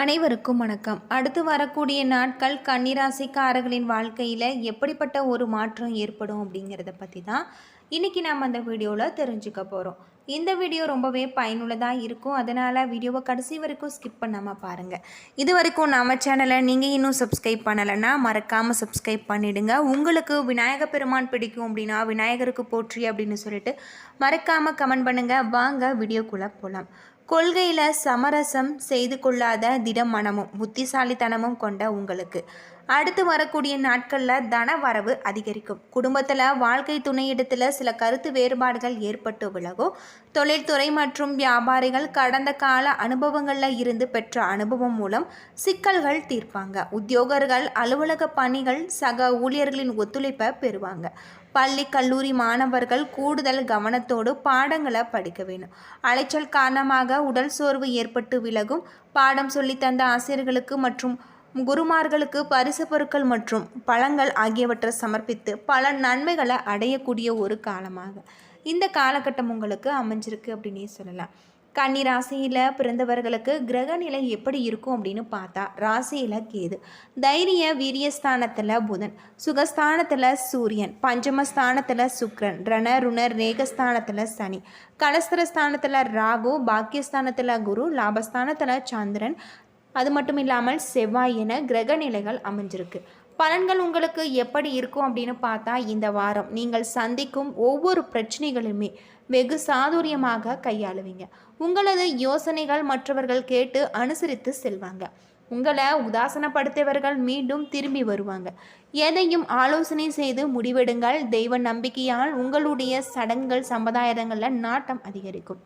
அனைவருக்கும் வணக்கம். அடுத்து வரக்கூடிய நாட்கள் கன்னிராசிக்காரர்களின் வாழ்க்கையில் எப்படிப்பட்ட ஒரு மாற்றம் ஏற்படும் அப்படிங்கிறத பற்றி தான் இன்றைக்கி நம்ம அந்த வீடியோவில் தெரிஞ்சுக்க போகிறோம் இந்த வீடியோ ரொம்பவே பயனுள்ளதாக இருக்கும். அதனால் வீடியோவை கடைசி வரைக்கும் ஸ்கிப் பண்ணாமல் பாருங்கள் இது வரைக்கும் நம்ம சேனலை நீங்கள் இன்னும் சப்ஸ்கிரைப் பண்ணலைன்னா மறக்காமல் சப்ஸ்கிரைப் பண்ணிவிடுங்க உங்களுக்கு விநாயக பெருமான் பிடிக்கும் அப்படின்னா விநாயகருக்கு போற்றி அப்படின்னு சொல்லிட்டு மறக்காமல் கமெண்ட் பண்ணுங்கள் வாங்க வீடியோக்குள்ளே போகலாம் கொள்கையில் சமரசம் செய்து கொள்ளாத திடம் மனமும் புத்திசாலித்தனமும் கொண்ட உங்களுக்கு. அடுத்து வரக்கூடிய நாட்களில் தன வரவு அதிகரிக்கும். குடும்பத்தில் வாழ்க்கை துணையிடத்தில் சில கருத்து வேறுபாடுகள் ஏற்பட்டு விலகும். தொழில்துறை மற்றும் வியாபாரிகள் கடந்த கால அனுபவங்களில் இருந்து பெற்ற அனுபவம் மூலம் சிக்கல்கள் தீர்ப்பாங்க. உத்தியோகர்கள் அலுவலக பணிகள் சக ஊழியர்களின் ஒத்துழைப்பை பெறுவாங்க. பள்ளி கல்லூரி மாணவர்கள் கூடுதல் கவனத்தோடு பாடங்களை படிக்க வேணும் அலைச்சல் காரணமாக உடல் சோர்வு ஏற்பட்டு விலகும். பாடம் சொல்லித்தந்த ஆசிரியர்களுக்கு மற்றும் குருமார்களுக்கு பரிசு பொருட்கள் மற்றும் பழங்கள் ஆகியவற்றை சமர்ப்பித்து பல நன்மைகளை அடையக்கூடிய ஒரு காலமாக. இந்த காலகட்டம் உங்களுக்கு அமைஞ்சிருக்கு அப்படின்னே சொல்லலாம். கன்னி ராசியில் பிறந்தவர்களுக்கு கிரக நிலை எப்படி இருக்கும் அப்படின்னு பார்த்தா ராசியில் கேது. தைரிய வீரியஸ்தானத்தில் புதன். சுகஸ்தானத்தில் சூரியன். பஞ்சமஸ்தானத்தில் சுக்ரன். ரண ருணர் ரேகஸ்தானத்தில் சனி. கலஸ்திரஸ்தானத்தில் ராகு. பாக்கியஸ்தானத்தில் குரு. லாபஸ்தானத்தில் சந்திரன். அது மட்டும் இல்லாமல் செவ்வாய் என கிரக நிலைகள் அமைஞ்சிருக்கு. பலன்கள் உங்களுக்கு எப்படி இருக்கும் அப்படின்னு பார்த்தா இந்த வாரம் நீங்கள் சந்திக்கும் ஒவ்வொரு பிரச்சனைகளுமே வெகு சாதுரியமாக கையாளுவீங்க. உங்களது யோசனைகள் மற்றவர்கள் கேட்டு அனுசரித்து செல்வாங்க. உங்களை உதாசனப்படுத்தியவர்கள் மீண்டும் திரும்பி வருவாங்க. எதையும் ஆலோசனை செய்து முடிவெடுங்கள். தெய்வ நம்பிக்கையால் உங்களுடைய சடங்குகள் சம்பிரதாயங்களில் நாட்டம் அதிகரிக்கும்.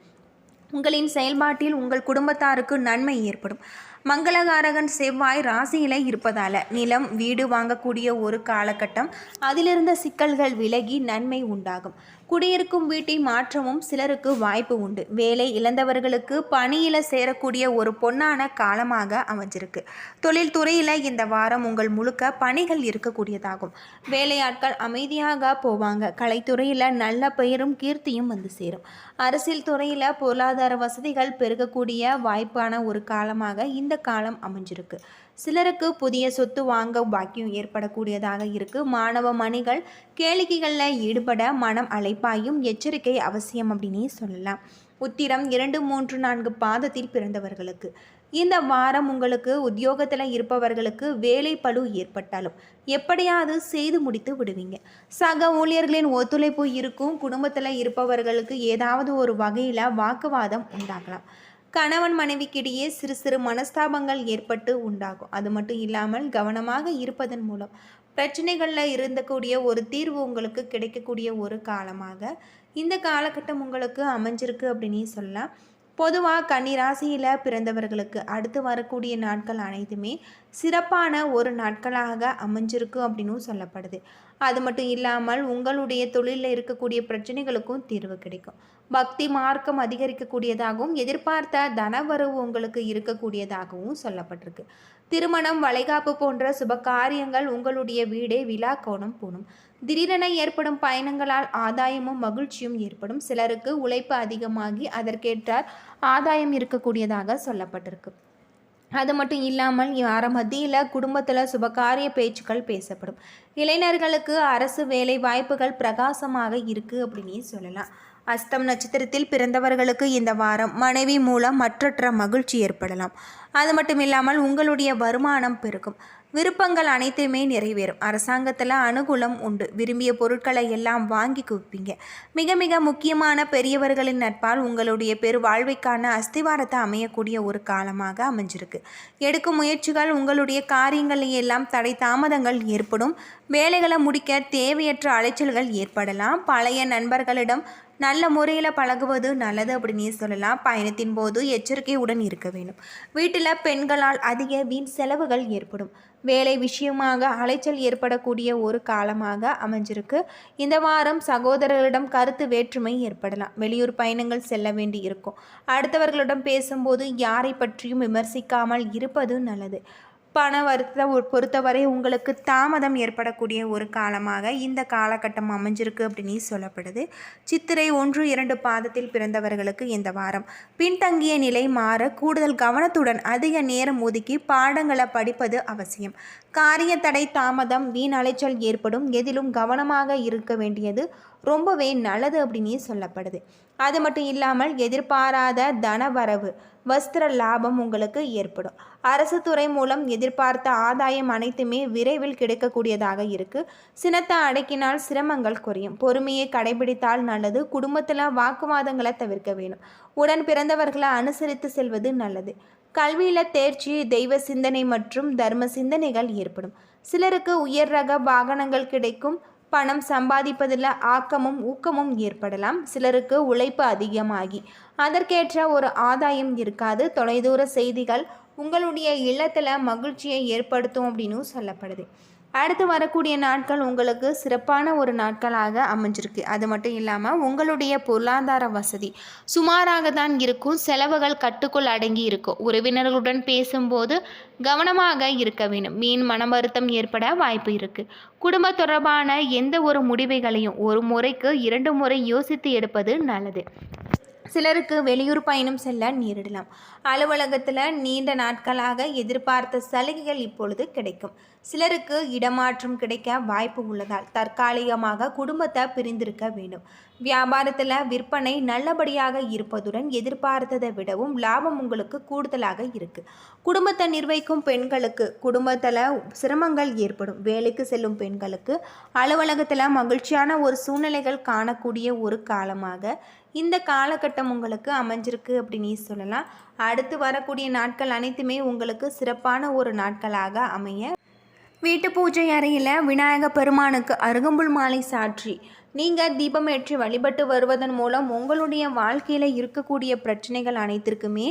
உங்களின் செயல்பாட்டில் உங்கள் குடும்பத்தாருக்கு நன்மை ஏற்படும். மங்களகாரகன் செவ்வாய் ராசியில் இருப்பதால் நிலம் வீடு வாங்கக்கூடிய ஒரு காலகட்டம். அதிலிருந்த சிக்கல்கள் விலகி நன்மை உண்டாகும். குடியிருக்கும் வீட்டை மாற்றவும் சிலருக்கு வாய்ப்பு உண்டு. வேலை இழந்தவர்களுக்கு பணியில் சேரக்கூடிய ஒரு பொன்னான காலமாக அமைஞ்சிருக்கு. தொழில்துறையில் இந்த வாரம் உங்கள் முழுக்க பணிகள் இருக்கக்கூடியதாகும். வேலையாட்கள் அமைதியாக போவாங்க. கலைத்துறையில் நல்ல பெயரும் கீர்த்தியும் வந்து சேரும். அரசியல் துறையில் பொருளாதார வசதிகள் பெருகக்கூடிய வாய்ப்பான ஒரு காலமாக இந்த காலம் அமைஞ்சிருக்கு. சிலருக்கு புதிய சொத்து வாங்க பாக்கியம் ஏற்படக்கூடியதாக இருக்கு. மாணவ மணிகள் கேளிக்கைகளில் ஈடுபட மனம் பாயும் எச்சரிக்கை அவசியம் அப்படின்னே சொல்லலாம். உத்திரம் இரண்டு மூன்று நான்கு பாதத்தில் பிறந்தவர்களுக்கு. இந்த வாரம் உங்களுக்கு உத்தியோகத்தில் இருப்பவர்களுக்கு வேலை பழு ஏற்பட்டாலும் எப்படியாவது செய்து முடித்து விடுவீங்க. சக ஊழியர்களின் ஒத்துழைப்பு இருக்கும் குடும்பத்தில் இருப்பவர்களுக்கு ஏதாவது ஒரு வகையில் வாக்குவாதம் உண்டாகலாம். கணவன் மனைவிக்கிடையே சிறு சிறு மனஸ்தாபங்கள் ஏற்பட்டு உண்டாகும். அது மட்டும் இல்லாமல் கவனமாக இருப்பதன் மூலம் பிரச்சனைகளில் இருந்தக்கூடிய ஒரு தீர்வு உங்களுக்கு கிடைக்கக்கூடிய ஒரு காலமாக இந்த காலகட்டம் உங்களுக்கு அமைஞ்சிருக்கு அப்படின்னு சொல்லலாம். பொதுவாக கன்னிராசியில் பிறந்தவர்களுக்கு அடுத்து வரக்கூடிய நாட்கள் அனைத்துமே சிறப்பான ஒரு நாட்களாக அமைஞ்சிருக்கு அப்படின்னும் சொல்லப்படுது. அது மட்டும் இல்லாமல் உங்களுடைய தொழிலில் இருக்கக்கூடிய பிரச்சனைகளுக்கும் தீர்வு கிடைக்கும். பக்தி மார்க்கம் அதிகரிக்கக்கூடியதாகவும் எதிர்பார்த்த தனவரவு உங்களுக்கு இருக்கக்கூடியதாகவும் சொல்லப்பட்டிருக்கு. திருமணம் வளைகாப்பு போன்ற சுப காரியங்கள் உங்களுடைய வீடே விழா கோணம் போனும் திடீரென ஏற்படும் பயணங்களால் ஆதாயமும் மகிழ்ச்சியும் ஏற்படும். சிலருக்கு உழைப்பு அதிகமாகி அதற்கேற்றார் ஆதாயம் இருக்கக்கூடியதாக சொல்லப்பட்டிருக்கு. அது மட்டும் இல்லாமல் வார மத்தியில் குடும்பத்தில் சுபகாரிய பேச்சுக்கள் பேசப்படும். இளைஞர்களுக்கு அரசு வேலை வாய்ப்புகள் பிரகாசமாக இருக்குது அப்படின்னு சொல்லலாம். அஸ்தம் நட்சத்திரத்தில் பிறந்தவர்களுக்கு இந்த வாரம் மனைவி மூலம் மற்றற்ற மகிழ்ச்சி ஏற்படலாம். அது மட்டும் இல்லாமல் உங்களுடைய வருமானம் பெருகும். விருப்பங்கள் அனைத்துமே நிறைவேறும். அரசாங்கத்தில் அனுகூலம் உண்டு. விரும்பிய பொருட்களை எல்லாம் வாங்கி குவிப்பீங்க மிக மிக முக்கியமான பெரியவர்களின் நட்பால் உங்களுடைய பெரு வாழ்வைக்கான அஸ்திவாரத்தை அமையக்கூடிய ஒரு காலமாக அமைஞ்சிருக்கு. எடுக்கும் முயற்சிகள் உங்களுடைய காரியங்களில் எல்லாம் தடை தாமதங்கள் ஏற்படும். வேலைகளை முடிக்க தேவையற்ற அலைச்சல்கள் ஏற்படலாம். பழைய நண்பர்களிடம் நல்ல முறையில் பழகுவது நல்லது அப்படின்னு சொல்லலாம். பயணத்தின் போது எச்சரிக்கையுடன் இருக்க வேண்டும். வீட்டில் பெண்களால் அதிக வீண் செலவுகள் ஏற்படும். வேலை விஷயமாக அலைச்சல் ஏற்படக்கூடிய ஒரு காலமாக அமைஞ்சிருக்கு. இந்த வாரம் சகோதரர்களிடம் கருத்து வேற்றுமை ஏற்படலாம். வெளியூர் பயணங்கள் செல்ல வேண்டி இருக்கும். அடுத்தவர்களிடம் பேசும்போது யாரை பற்றியும் விமர்சிக்காமல் இருப்பது நல்லது. பண வருத்த பொறுத்தவரை உங்களுக்கு தாமதம் ஏற்படக்கூடிய ஒரு காலமாக இந்த காலகட்டம் அமைஞ்சிருக்கு அப்படின்னு சொல்லப்படுது. சித்திரை ஒன்று இரண்டு பாதத்தில் பிறந்தவர்களுக்கு இந்த வாரம். பின்தங்கிய நிலை மாற கூடுதல் கவனத்துடன் அதிக நேரம் ஒதுக்கி பாடங்களை படிப்பது அவசியம். காரிய தடை தாமதம் வீண் அலைச்சல் ஏற்படும். எதிலும் கவனமாக இருக்க வேண்டியது ரொம்பவே நல்லது அப்படின்னு சொல்லப்படுது. அது மட்டும் இல்லாமல் எதிர்பாராத தன வரவு வஸ்திர லாபம் உங்களுக்கு ஏற்படும். அரசு துறை மூலம் எதிர்பார்த்த ஆதாயம் அனைத்துமே விரைவில் கிடைக்கக்கூடியதாக இருக்குது சினத்தை அடக்கினால் சிரமங்கள் குறையும். பொறுமையை கடைபிடித்தால் நல்லது. குடும்பத்தில் வாக்குவாதங்களை தவிர்க்க வேணும். உடன் பிறந்தவர்களை அனுசரித்து செல்வது நல்லது. கல்வியில் தேர்ச்சி தெய்வ சிந்தனை மற்றும் தர்ம சிந்தனைகள் ஏற்படும். சிலருக்கு உயர் ரக வாகனங்கள் கிடைக்கும். பணம் சம்பாதிப்பதில் ஆக்கமும் ஊக்கமும் ஏற்படலாம். சிலருக்கு உழைப்பு அதிகமாகி அதற்கேற்ற ஒரு ஆதாயம் இருக்காது. தொலைதூர செய்திகள் உங்களுடைய இல்லத்தில் மகிழ்ச்சியை ஏற்படுத்தும் அப்படின்னு சொல்லப்படுது. அடுத்து வரக்கூடிய நாட்கள் உங்களுக்கு சிறப்பான ஒரு நாட்களாக அமைஞ்சிருக்கு. அது மட்டும் இல்லாமல் உங்களுடைய பொருளாதார வசதி சுமாராக தான் இருக்கும். செலவுகள் கட்டுக்குள் அடங்கி இருக்கும். உறவினர்களுடன் பேசும்போது கவனமாக இருக்க வேண்டும். மீன் மன வருத்தம் ஏற்பட வாய்ப்பு இருக்குது குடும்ப தொடர்பான எந்த ஒரு முடிவுகளையும் ஒரு முறைக்கு இரண்டு முறை யோசித்து எடுப்பது நல்லது. சிலருக்கு வெளியூர் பயணம் செல்ல நேரிடலாம். அலுவலகத்தில் நீண்ட நாட்களாக எதிர்பார்த்த சலுகைகள் இப்பொழுது கிடைக்கும். சிலருக்கு இடமாற்றம் கிடைக்க வாய்ப்பு உள்ளதால் தற்காலிகமாக குடும்பத்தை பிரிந்திருக்க வேண்டும். வியாபாரத்தில் விற்பனை நல்லபடியாக இருப்பதுடன் எதிர்பார்த்ததை விடவும் லாபம் உங்களுக்கு கூடுதலாக இருக்குது குடும்பத்தை நிர்வகிக்கும் பெண்களுக்கு குடும்பத்தில் சிரமங்கள் ஏற்படும். வேலைக்கு செல்லும் பெண்களுக்கு அலுவலகத்தில் மகிழ்ச்சியான ஒரு சூழ்நிலைகள் காணக்கூடிய ஒரு காலமாக இந்த காலகட்டம் உங்களுக்கு அமைஞ்சிருக்கு அப்படின்னு சொல்லலாம். அடுத்து வரக்கூடிய நாட்கள் அனைத்துமே உங்களுக்கு சிறப்பான ஒரு நாட்களாக அமைய வீட்டு பூஜை அறையில் விநாயக பெருமானுக்கு அருகம்புல் மாலை சாற்றி. நீங்கள் தீபம் ஏற்றி வழிபட்டு வருவதன் மூலம் உங்களுடைய வாழ்க்கையில் இருக்கக்கூடிய பிரச்சனைகள் அனைத்திற்குமே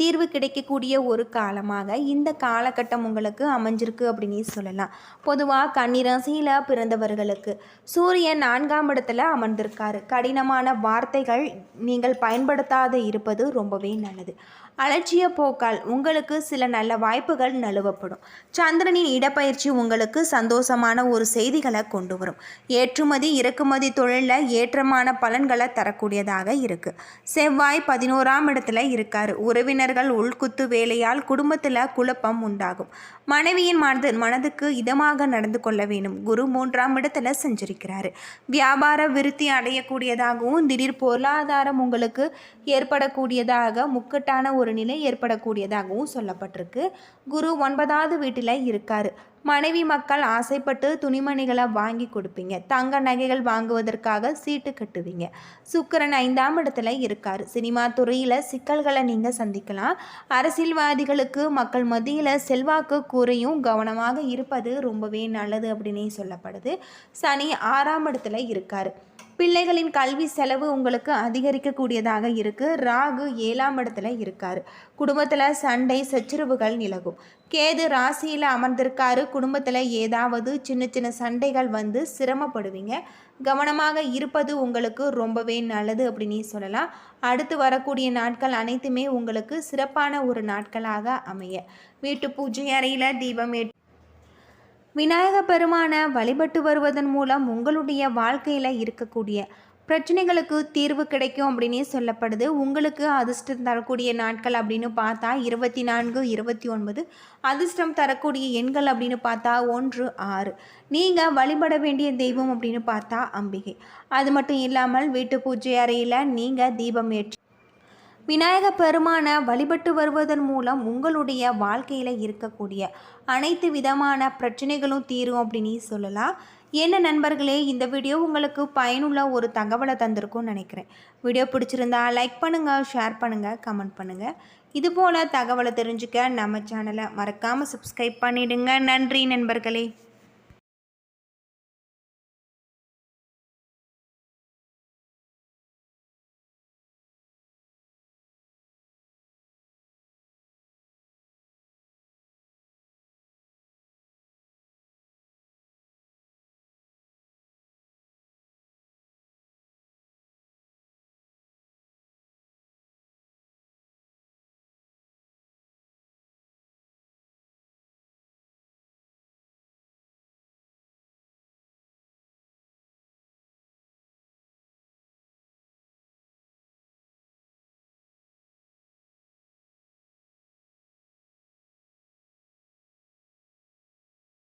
தீர்வு கிடைக்கக்கூடிய ஒரு காலமாக இந்த காலகட்டம் உங்களுக்கு அமைஞ்சிருக்கு அப்படின்னு சொல்லலாம். பொதுவாக கன்னிராசியில் பிறந்தவர்களுக்கு சூரியன் நான்காம் இடத்துல அமர்ந்திருக்காரு. கடினமான வார்த்தைகள் நீங்கள் பயன்படுத்தாத இருப்பது ரொம்பவே நல்லது. அலட்சிய போக்கால் உங்களுக்கு சில நல்ல வாய்ப்புகள் நழுவப்படும். சந்திரனின் இடப்பயிற்சி உங்களுக்கு சந்தோஷமான ஒரு செய்திகளை கொண்டு வரும். ஏற்றுமதி இறக்குமதி தொழிலில் ஏற்றமான பலன்களை தரக்கூடியதாக இருக்கு. செவ்வாய் பதினோராம் இடத்துல இருக்காரு. உறவினர்கள் உள்குத்து வேலையால் குடும்பத்தில் குழப்பம் உண்டாகும். மனைவியின் மனது மனதுக்கு இதமாக நடந்து கொள்ள வேண்டும். குரு மூன்றாம் இடத்துல செஞ்சிருக்கிறாரு. வியாபார விருத்தி அடையக்கூடியதாகவும் திடீர் பொருளாதாரம் உங்களுக்கு ஏற்படக்கூடியதாக முக்கட்டான ஒரு நிலை ஏற்படக்கூடியதாகவும் சொல்லப்பட்டிருக்கு. குரு ஒன்பதாவது வீட்டில் இருக்கார். மனைவி மக்கள் ஆசைப்பட்டு துணிமணிகளை வாங்கி கொடுப்பீங்க. தங்க நகைகள் வாங்குவதற்காக சீட்டு கட்டுவீங்க. சுக்கரன் ஐந்தாம் இடத்துல இருக்கார். சினிமா துறையில் சிக்கல்களை நீங்கள் சந்திக்கலாம். அரசியல்வாதிகளுக்கு மக்கள் மத்தியில் செல்வாக்கு கூறையும் கவனமாக இருப்பது ரொம்பவே நல்லது அப்படின்னே சொல்லப்படுது. சனி ஆறாம் இடத்துல இருக்கார். பிள்ளைகளின் கல்வி செலவு உங்களுக்கு அதிகரிக்கக்கூடியதாக இருக்குது ராகு ஏழாம் இடத்துல இருக்கார். குடும்பத்தில் சண்டை சச்சரவுகள் நிலகும் கேது ராசியில் அமர்ந்திருக்காரு. குடும்பத்தில் ஏதாவது சின்ன சின்ன சண்டைகள் வந்து சிரமப்படுவீங்க. கவனமாக இருப்பது உங்களுக்கு ரொம்பவே நல்லது அப்படின்னு சொல்லலாம். அடுத்து வரக்கூடிய நாட்கள் அனைத்துமே உங்களுக்கு சிறப்பான ஒரு நாட்களாக அமைய. வீட்டு பூஜை அறையில் தீபம் விநாயக பெருமான வழிபட்டு வருவதன் மூலம் உங்களுடைய வாழ்க்கையில் இருக்கக்கூடிய பிரச்சனைகளுக்கு தீர்வு கிடைக்கும் அப்படின்னே சொல்லப்படுது. உங்களுக்கு அதிர்ஷ்டம் தரக்கூடிய நாட்கள் அப்படின்னு பார்த்தா இருபத்தி நான்கு இருபத்தி ஒன்பது. அதிர்ஷ்டம் தரக்கூடிய எண்கள் அப்படின்னு பார்த்தா ஒன்று ஆறு. நீங்கள் வழிபட வேண்டிய தெய்வம் அப்படின்னு பார்த்தா அம்பிகை. அது மட்டும் இல்லாமல் வீட்டு பூஜை அறையில் நீங்கள் தீபம் ஏற்றி விநாயக பெருமானை வழிபட்டு வருவதன் மூலம் உங்களுடைய வாழ்க்கையில் இருக்கக்கூடிய அனைத்து விதமான பிரச்சனைகளும் தீரும் அப்படின்னு சொல்லலாம். என்ன நண்பர்களே இந்த வீடியோ உங்களுக்கு பயனுள்ள ஒரு தகவலை தந்திருக்கும்னு நினைக்கிறேன். வீடியோ பிடிச்சிருந்தா லைக் பண்ணுங்கள் ஷேர் பண்ணுங்கள் கமெண்ட் பண்ணுங்கள் இதுபோல் தகவலை தெரிஞ்சுக்க நம்ம சேனலை மறக்காமல் சப்ஸ்கிரைப் பண்ணிவிடுங்க நன்றி நண்பர்களே.